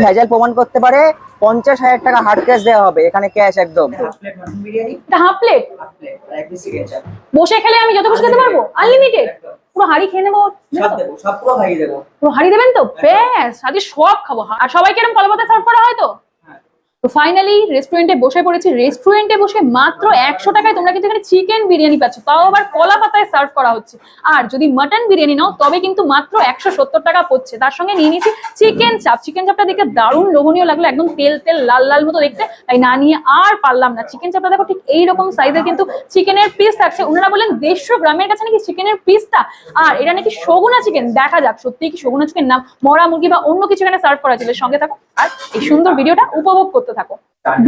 ভেজাল প্রমাণ করতে পারে পঞ্চাশ হাজার টাকা হার্ড ক্যাশ দেওয়া হবে এখানে ক্যাশ একদম। হাফ প্লেট বসে খেলে আমি যত খুশি খেতে পারব? আনলিমিটেড পুরো হাড়ি খেয়ে নেব? সব পুরো হাড়ি দেবো। পুরো হাড়ি দেবেন তো? ব্যাস আজকে সব খাব। আর সবাইকে এরকম কলপাতা সার্ভ করা হয় তো? তো ফাইনালি রেস্টুরেন্টে বসে পড়েছি। রেস্টুরেন্টে বসে মাত্র একশো টাকায় তোমরা কিন্তু এখানে চিকেন বিরিয়ানি পাচ্ছ। তাও আবার কলা পাতায় সার্ভ করা হচ্ছে। আর যদি মাটন বিরিয়ানি নাও, তবে কিন্তু মাত্র একশো সত্তর টাকা পড়ছে। তার সঙ্গে নিয়ে নিয়েছি চিকেন চাপ চিকেন চাপটা দেখে দারুণ লোভনীয় লাগল। একদম তেল তেল, লাল লাল মতো দেখতে। তাই না নিয়ে আর পারলাম না। চিকেন চাপটা দেখো ঠিক এইরকম সাইজের কিন্তু চিকেনের পিস থাকছে। ওনারা বললেন, দেড়শো গ্রামের কাছে নাকি চিকেনের পিসটা আর এটা নাকি সগুনা চিকেন দেখা যাক সত্যি কি সগুনা চিকেন নাম? মরা মুরগি বা অন্য কিছু এখানে সার্ভ করা ছিল সঙ্গে থাকো। আর এই সুন্দর ভিডিওটা উপভোগ করতে থাকো।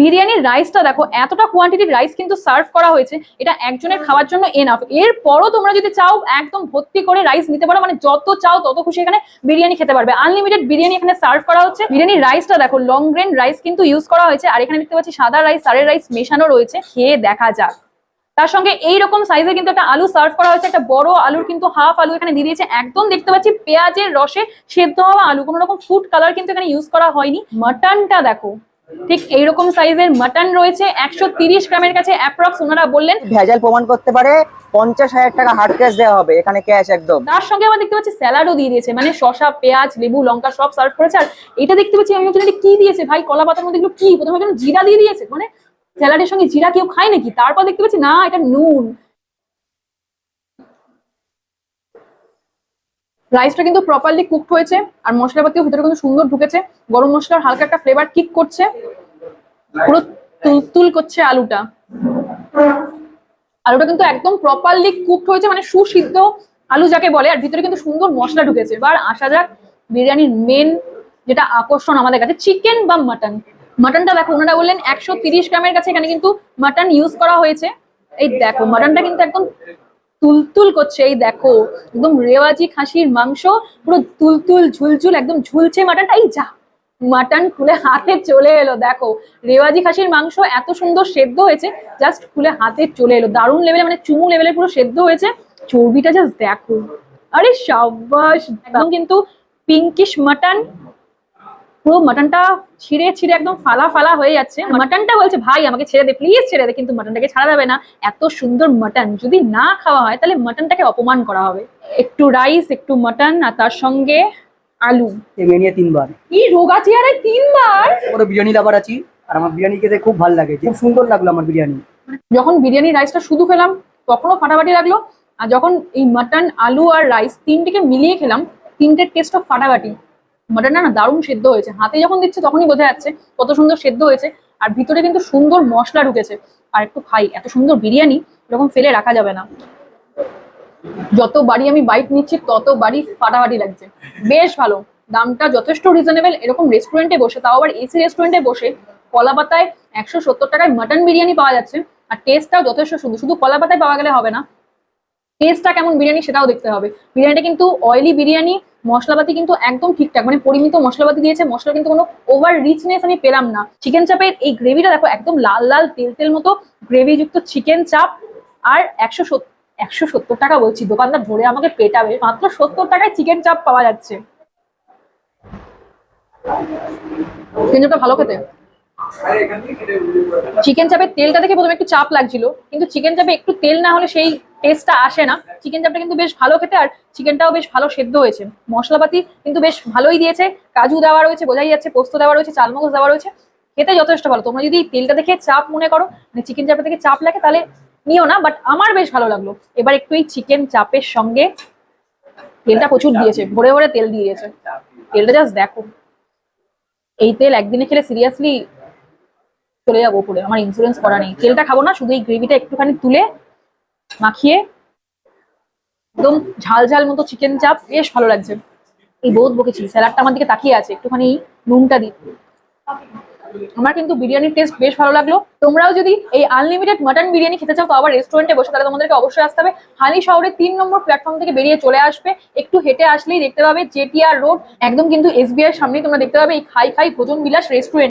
বিরিয়ানির রাইসটা দেখো, এতটা কোয়ান্টিটির রাইস কিন্তু সার্ভ করা হয়েছে, এটা একজনের খাওয়ার জন্য এনাফ এরপরও তোমরা যদি চাও একদম ভর্তি করে রাইস নিতে পারো মানে যত চাও তত খুশি এখানে বিরিয়ানি খেতে পারবে। আনলিমিটেড বিরিয়ানি এখানে সার্ভ করা হচ্ছে। বিরিয়ানির রাইসটা দেখো লং গ্রেন রাইস কিন্তু ইউজ করা হয়েছে, আর এখানে দেখতে পাচ্ছি সাদা রাইস সারের রাইস মেশানো রয়েছে। খেয়ে দেখা যাক। তার সঙ্গে এইরকম সাইজের কিন্তু একটা আলু সার্ভ করা হয়েছে একটা বড় আলুর কিন্তু হাফ আলু এখানে দিয়ে দিয়েছে। একদম দেখতে পাচ্ছি পেঁয়াজের রসে সেদ্ধ হওয়া আলু কোনো রকম ফুড কালার কিন্তু এখানে ইউজ করা হয়নি। মাটনটা দেখো ঠিক এইরকম সাইজের মাটন রয়েছে একশো তিরিশ গ্রামের কাছে অ্যাপ্রক্স ওনারা বললেন। ভেজাল প্রমাণ করতে পারে পঞ্চাশ হাজার টাকা হার্ড ক্যাশ দেওয়া হবে এখানে ক্যাশ একদম। তার সঙ্গে আবার দেখতে পাচ্ছি স্যালাডও দিয়ে দিয়েছে মানে শসা পেঁয়াজ লেবু লঙ্কা সব সার্ভ করেছে। আর এটা দেখতে পাচ্ছি আমি কি দিয়েছে? ভাই কলা পাতার মধ্যে এগুলো কি? প্রথমে জিরা দিয়ে দিয়েছে মানে স্যালাডের সঙ্গে জিরা কেউ খায় নাকি? তারপর দেখতে পাচ্ছি, না, এটা নুন। রাইসটা কিন্তু প্রপারলি কুকড হয়েছে, আর মশলাপাতিও ভিতরে কিন্তু সুন্দর ঢুকেছে। গরম মশলার হালকা একটা ফ্লেভার কিক করছে। পুরো তুলতুল করছে আলুটা। আলুটা কিন্তু একদম প্রপারলি কুকড হয়েছে মানে সুসিদ্ধ আলু যাকে বলে, আর ভিতরে কিন্তু সুন্দর মশলা ঢুকেছে। এবার আসা যাক বিরিয়ানির মেন যেটা আকর্ষণ আমাদের কাছে চিকেন বা মাটন মাটনটা দেখো, ওনারা বললেন একশো তিরিশ গ্রামের কাছে এখানে কিন্তু মাটন ইউজ করা হয়েছে। এই দেখো মাটনটা কিন্তু একদম তুলতুল করছে, এই দেখো, একদম রেওয়াজি খাসির মাংস, পুরো তুলতুল, ঝুলঝুল, একদম ঝুলছে মাটনটা এই যা মাটন খুলে হাতে চলে এলো, দেখো। রেওয়াজি খাসির মাংস এত সুন্দর সেদ্ধ হয়েছে জাস্ট খুলে হাতে চলে এলো, দারুণ লেভেলে মানে চুমু লেভেলে পুরো সেদ্ধ হয়েছে। চর্বিটা জাস্ট দেখো, আরে সাবাস একদম কিন্তু পিঙ্কিশ মাটন পুরো মাটনটা ছিঁড়ে ছিঁড়ে একদম ফালা ফালা হয়ে যাচ্ছে। মাটনটা বলছে ভাই আমাকে ছেড়ে দে প্লিজ ছেড়ে দে। কিন্তু মাটনটাকে ছাড়া যাবে না। এত সুন্দর মাটন যদি না খাওয়া হয় তাহলে মাটনটাকে অপমান করা হবে। একটু রাইস একটু মাটন আর তার সঙ্গে আলু। নিয়ে তিনবার। কি রোগা চেয়ারে তিনবার? পুরো বিরিয়ানি লাভার আছি আর আমার বিরিয়ানি খেতে খুব ভালো লাগে। খুব সুন্দর লাগল আমার বিরিয়ানি। যখন বিরিয়ানি রাইসটা শুধু খেলাম তখনও ফাটাফাটি লাগল। আর যখন এই মাটন আলু আর রাইস তিনটিকে মিলিয়ে খেলাম তিনটের টেস্টও ফাটাফাটি। মাটনটা না দারুণ সেদ্ধ হয়েছে। হাতে যখন দিচ্ছে তখনই বোঝা যাচ্ছে কত সুন্দর সেদ্ধ হয়েছে। আর ভিতরে কিন্তু সুন্দর মশলা ঢুকেছে। আর একটু খাই, এত সুন্দর বিরিয়ানি এরকম ফেলে রাখা যাবে না। যত বাড়ি আমি বাইট নিচ্ছি, তত বাড়ি ফাটাফাটি লাগছে। বেশ ভালো। দামটা যথেষ্ট রিজনেবল এরকম রেস্টুরেন্টে বসে, তাও আবার এসি রেস্টুরেন্টে বসে, কলা পাতায় একশো সত্তর টাকায় মাটন বিরিয়ানি পাওয়া যাচ্ছে। আর টেস্টটাও যথেষ্ট সুন্দর। শুধু কলা পাতায় পাওয়া গেলে হবে না। টেস্টটা কেমন বিরিয়ানি সেটাও দেখতে হবে। বিরিয়ানিটা কিন্তু অয়েলি বিরিয়ানি মশলাপাতি কিন্তু একদম ঠিকঠাক মানে পরিমিত মশলাপাতি দিয়েছে মশলা কিন্তু কোনো ওভার রিচনেস আমি পেলাম না। চিকেন চাপের এই গ্রেভিটা দেখো, একদম লাল লাল তেল তেল মতো গ্রেভিযুক্ত চিকেন চাপ আর একশো একশো সত্তর টাকা বলছি, দোকানদার ধরে আমাকে পেটাবে, মাত্র সত্তর টাকায় চিকেন চাপ পাওয়া যাচ্ছে। ভালো খেতে। চিকেন চাপের তেলটা দেখে প্রথমে একটু চাপ লাগছিল, কিন্তু চিকেন চাপে একটু তেল না হলে সেই টেস্টটা আসে না। চিকেন চাপটা কিন্তু বেশ ভালো খেতে আর চিকেনটাও বেশ ভালো সেদ্ধ হয়েছে। মশলাপাতি কিন্তু বেশ ভালোই দিয়েছে, কাজু দেওয়া রয়েছে, বোঝাই যাচ্ছে, পোস্ত দেওয়া রয়েছে, চালমগজ দেওয়া রয়েছে, খেতে যথেষ্ট ভালো। তোমরা যদি তেলটা দেখে চাপ মনে করো মানে চিকেন চাপটা থেকে চাপ লাগে, তাহলে নিও না বাট আমার বেশ ভালো লাগল। এবার একটু এই চিকেন চাপের সঙ্গে তেলটা প্রচুর দিয়েছে, ভরে ভরে তেল দিয়েছে। তেলটা জাস্ট দেখো। এই তেল একদিনে খেলে সিরিয়াসলি চলে যাব উপরে। আমার ইন্স্যুরেন্স করা নেই। তেলটা খাব না, শুধু এই গ্রেভিটা একটুখানি তুলে মাখিয়ে একদম ঝাল ঝাল মতো চিকেন চাপ বেশ ভালো লাগছে। এই বহুত বকেছি স্যালাডটা আমার দিকে তাকিয়ে আছে। একটুখানি নুনটা দিই। আমার কিন্তু বিরিয়ানির টেস্ট বেশ ভালো লাগল। তোমরাও যদি এই আনলিমিটেড মাটন বিরিয়ানি খেতে চাও, তো আবার রেস্টুরেন্টে বসে তাহলে তোমাদেরকে অবশ্যই আসতে হবে। হালি শহরের তিন নম্বর প্ল্যাটফর্ম থেকে বেরিয়ে চলে আসবে। একটু হেঁটে আসলেই দেখতে পাবে জেটিআর রোড একদম কিন্তু এসবিআই সামনেই তোমরা দেখতে পাবে এই খাই খাই ভোজন বিলাস রেস্টুরেন্ট